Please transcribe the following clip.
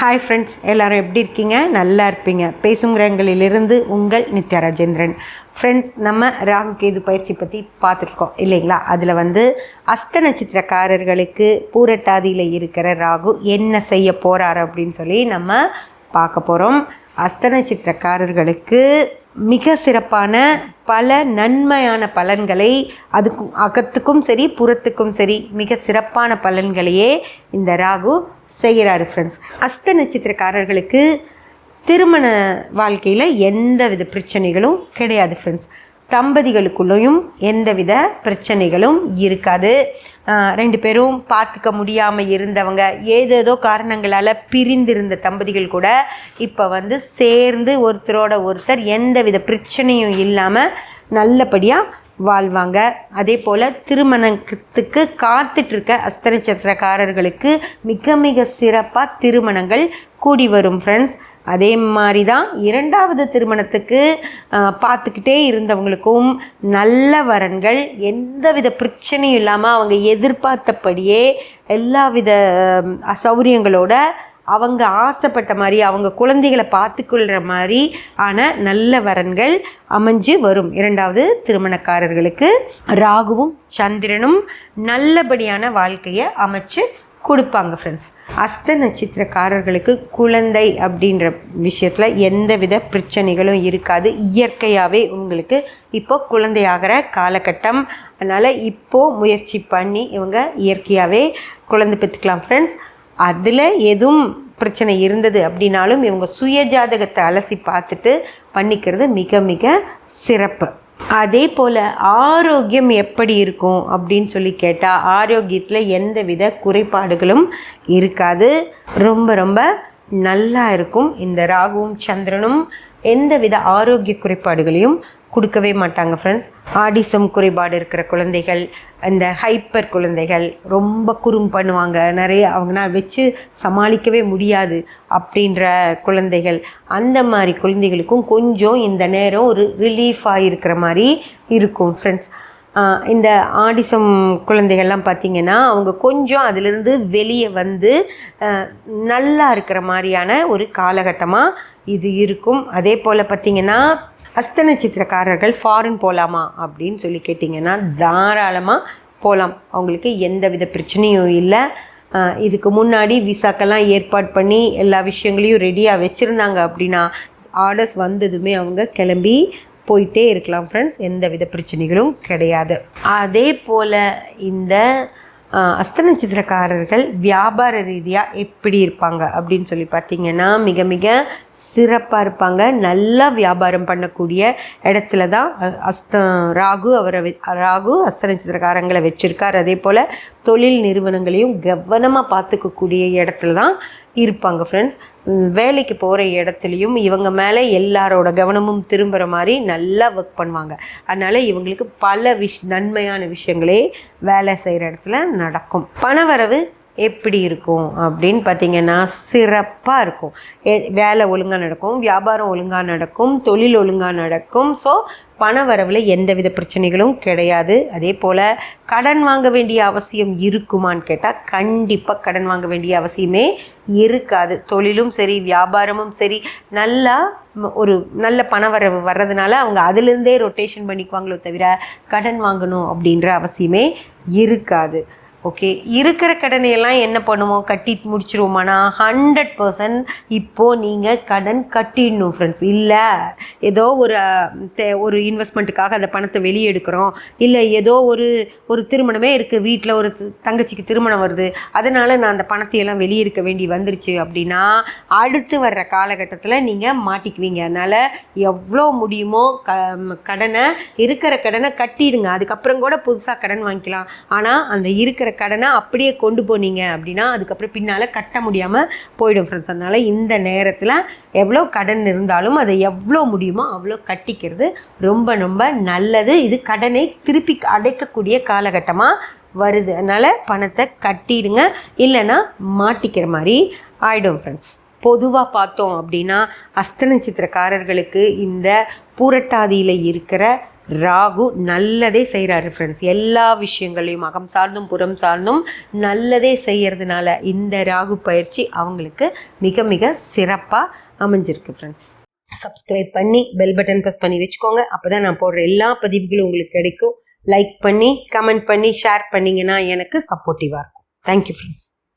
Hi friends எல்லோரும் எப்படி இருக்கீங்க? நல்லா இருப்பீங்க. பேசுங்கிறங்களிலிருந்து உங்கள் நித்யா ராஜேந்திரன். ஃப்ரெண்ட்ஸ் நம்ம ராகு கேது பயிற்சி பற்றி பார்த்துருக்கோம் இல்லைங்களா? அதில் வந்து அஸ்த நட்சத்திரக்காரர்களுக்கு பூரட்டாதியில் இருக்கிற ராகு என்ன செய்ய போகிறாரு அப்படின்னு சொல்லி நம்ம பார்க்க போகிறோம் அஸ்த நட்சத்திரக்காரர்களுக்கு மிக சிறப்பான பல நன்மையான பலன்களை அதுக்கும் அகத்துக்கும் சரி புறத்துக்கும் சரி மிக சிறப்பான பலன்களையே இந்த ராகு செய்கிறாரு ஃப்ரெண்ட்ஸ் அஸ்த நட்சத்திரக்காரர்களுக்கு திருமண வாழ்க்கையில் எந்த வித பிரச்சனைகளும் கிடையாது ஃப்ரெண்ட்ஸ் தம்பதிகளுக்குள்ளேயும் எந்தவித பிரச்சனைகளும் இருக்காது. ரெண்டு பேரும் பார்த்துக்க முடியாமல் இருந்தவங்க ஏதேதோ காரணங்களால் பிரிந்திருந்த தம்பதிகள் கூட இப்போ வந்து சேர்ந்து ஒருத்தரோட ஒருத்தர் எந்தவித பிரச்சனையும் இல்லாமல் நல்லபடியாக வாழ்வாங்க. அதே போல் திருமணத்துக்கு காத்துட்ருக்க அஸ்தநட்சத்திரக்காரர்களுக்கு மிக மிக சிறப்பாக திருமணங்கள் கூடி வரும் ஃப்ரெண்ட்ஸ் அதே மாதிரி தான் இரண்டாவது திருமணத்துக்கு பார்த்துக்கிட்டே இருந்தவங்களுக்கும் நல்ல வரன்கள் எந்த வித பிரச்சனையும் இல்லாமல் அவங்க எதிர்பார்த்தபடியே எல்லா வித அசௌரியங்களோட அவங்க ஆசைப்பட்ட மாதிரி அவங்க குழந்தைகளை பார்த்துக்கொள்கிற மாதிரி ஆன நல்ல வரன்கள் அமைஞ்சு வரும் இரண்டாவது திருமணக்காரர்களுக்கு. ராகுவும் சந்திரனும் நல்லபடியான வாழ்க்கையை அமைச்சு கொடுப்பாங்க ஃப்ரெண்ட்ஸ் அஸ்த நட்சத்திரக்காரர்களுக்கு குழந்தை அப்படின்ற விஷயத்தில் எந்தவித பிரச்சனைகளும் இருக்காது. இயற்கையாகவே உங்களுக்கு இப்போ குழந்தையாகிற காலகட்டம். அதனால் இப்போது முயற்சி பண்ணி இவங்க இயற்கையாகவே குழந்தை பெற்றுக்கலாம் ஃப்ரெண்ட்ஸ் அதில் எதுவும் பிரச்சனை இருந்தது அப்படின்னாலும் இவங்க சுய ஜாதகத்தை அலசி பார்த்துட்டு பண்ணிக்கிறது மிக மிக சிறப்பு. அதே போல் ஆரோக்கியம் எப்படி இருக்கும் அப்படின்னு சொல்லி கேட்டால் ஆரோக்கியத்தில் எந்த வித குறைபாடுகளும் இருக்காது. ரொம்ப ரொம்ப நல்லா இருக்கும் இந்த ராகுவும் சந்திரனும் எந்தவித ஆரோக்கிய குறைபாடுகளையும் கொடுக்கவே மாட்டாங்க ஃப்ரெண்ட்ஸ் ஆடிசம் குறைபாடு இருக்கிற குழந்தைகள் இந்த ஹைப்பர் குழந்தைகள் ரொம்ப குறும் பண்ணுவாங்க. நிறைய அவங்களால் வச்சு சமாளிக்கவே முடியாது அப்படின்ற குழந்தைகள். அந்த மாதிரி குழந்தைகளுக்கும் கொஞ்சம் இந்த நேரம் ஒரு ரிலீஃபாக இருக்கிற மாதிரி இருக்கும் ஃப்ரெண்ட்ஸ் இந்த ஆடிசம் குழந்தைகள்லாம் பார்த்திங்கன்னா அவங்க கொஞ்சம் அதிலிருந்து வெளியே வந்து நல்லா இருக்கிற மாதிரியான ஒரு காலகட்டமாக இது இருக்கும். அதே போல் பார்த்திங்கன்னா அஸ்த நட்சத்திரக்காரர்கள் ஃபாரின் போகலாமா அப்படின்னு சொல்லி கேட்டிங்கன்னா தாராளமாக போகலாம் அவங்களுக்கு எந்த வித பிரச்சனையும் இல்லை. இதுக்கு முன்னாடி விசாக்கெல்லாம் ஏற்பாடு பண்ணி எல்லா விஷயங்களையும் ரெடியாக வச்சுருந்தாங்க அப்படின்னா ஆர்டர்ஸ் வந்ததுமே அவங்க கிளம்பி போயிட்டே இருக்கலாம் ஃப்ரெண்ட்ஸ் எந்த வித பிரச்சனைகளும் கிடையாது. அதே போல் இந்த அஸ்த நட்சத்திரக்காரர்கள் வியாபார ரீதியாக எப்படி இருப்பாங்க அப்படின்னு சொல்லி பார்த்தீங்கன்னா மிக மிக சிறப்பாக இருப்பாங்க. நல்லா வியாபாரம் பண்ணக்கூடிய இடத்துல தான் அஸ்த ராகு அவரை ராகு அஸ்த நட்சத்திரக்காரங்களை வச்சுருக்கார். அதே போல் தொழில் நிறுவனங்களையும் கவனமாக பார்த்துக்கக்கூடிய இடத்துல தான் இருப்பாங்க ஃப்ரெண்ட்ஸ் வேலைக்கு போகிற இடத்துலையும் இவங்க மேலே எல்லாரோட கவனமும் திரும்புகிற மாதிரி நல்லா ஒர்க் பண்ணுவாங்க. அதனால் இவங்களுக்கு பல விஷ் நன்மையான விஷயங்களே வேலை செய்கிற இடத்துல நடக்கும். பணவரவு எப்படி இருக்கும் அப்படின்னு பார்த்தீங்கன்னா சிறப்பாக இருக்கும். வேலை ஒழுங்காக நடக்கும் வியாபாரம் ஒழுங்காக நடக்கும் தொழில் ஒழுங்காக நடக்கும். ஸோ பண வரவில் எந்தவித பிரச்சனைகளும் கிடையாது. அதே போல் கடன் வாங்க வேண்டிய அவசியம் இருக்குமான்னு கேட்டால் கண்டிப்பாக கடன் வாங்க வேண்டிய அவசியமே இருக்காது. தொழிலும் சரி வியாபாரமும் சரி நல்லா ஒரு நல்ல பணவரவு வர்றதுனால அவங்க அதுலேருந்தே ரொட்டேஷன் பண்ணிக்குவாங்களோ தவிர கடன் வாங்கணும் அப்படின்ற அவசியமே இருக்காது. ஓகே இருக்கிற கடனை எல்லாம் என்ன பண்ணுவோம் கட்டி முடிச்சிருவோமானா ஹண்ட்ரட் பர்சன்ட் இப்போது நீங்கள் கடன் கட்டிடணும் ஃப்ரெண்ட்ஸ் இல்லை ஏதோ ஒரு தே- ஒரு இன்வெஸ்ட்மெண்ட்டுக்காக அந்த பணத்தை வெளியே எடுக்கிறோம். இல்லை ஏதோ ஒரு ஒரு திருமணமே இருக்குது வீட்டில் ஒரு தங்கச்சிக்கு திருமணம் வருது. அதனால் நான் அந்த பணத்தையெல்லாம் வெளியே எடுக்க வேண்டி வந்துருச்சு அப்படின்னா அடுத்து வர்ற காலகட்டத்தில் நீங்கள் மாட்டிக்குவீங்க. அதனால் எவ்வளோ முடியுமோ க கடனை இருக்கிற கடனை கட்டிடுங்க. அதுக்கப்புறம் கூட புதுசாக கடன் வாங்கிக்கலாம். ஆனால் அந்த இருக்கிற கடனை அப்படியே கொண்டு போனீங்க அப்படின்னா அதுக்கப்புறம் பின்னால் கட்ட முடியாமல் போயிடும் ஃப்ரெண்ட்ஸ் அதனால் இந்த நேரத்தில் எவ்வளோ கடன் இருந்தாலும் அதை எவ்வளோ முடியுமோ அவ்வளோ கட்டிக்கிறது ரொம்ப ரொம்ப நல்லது. இது கடனை திருப்பி அடைக்கக்கூடிய காலகட்டமாக வருது. அதனால் பணத்தை கட்டிடுங்க. இல்லைன்னா மாட்டிக்கிற மாதிரி ஆயிடும் ஃப்ரெண்ட்ஸ் பொதுவாக பார்த்தோம் அப்படின்னா அஸ்த நட்சத்திரக்காரர்களுக்கு இந்த பூரட்டாதியில் இருக்கிற ராகு நல்லதே செய்கிறாரு ஃப்ரெண்ட்ஸ் எல்லா விஷயங்களையும் அகம் சார்ந்தும் புறம் சார்ந்தும் நல்லதே செய்கிறதுனால இந்த ராகு பயிற்சி அவங்களுக்கு மிக மிக சிறப்பாக அமைஞ்சிருக்கு ஃப்ரெண்ட்ஸ் சப்ஸ்கிரைப் பண்ணி பெல் பட்டன் ப்ரெஸ் பண்ணி வச்சுக்கோங்க. அப்போ தான் நான் போடுற எல்லா பதிவுகளும் உங்களுக்கு கிடைக்கும். லைக் பண்ணி கமெண்ட் பண்ணி ஷேர் பண்ணிங்கன்னா எனக்கு சப்போர்ட்டிவாக இருக்கும். Thank you friends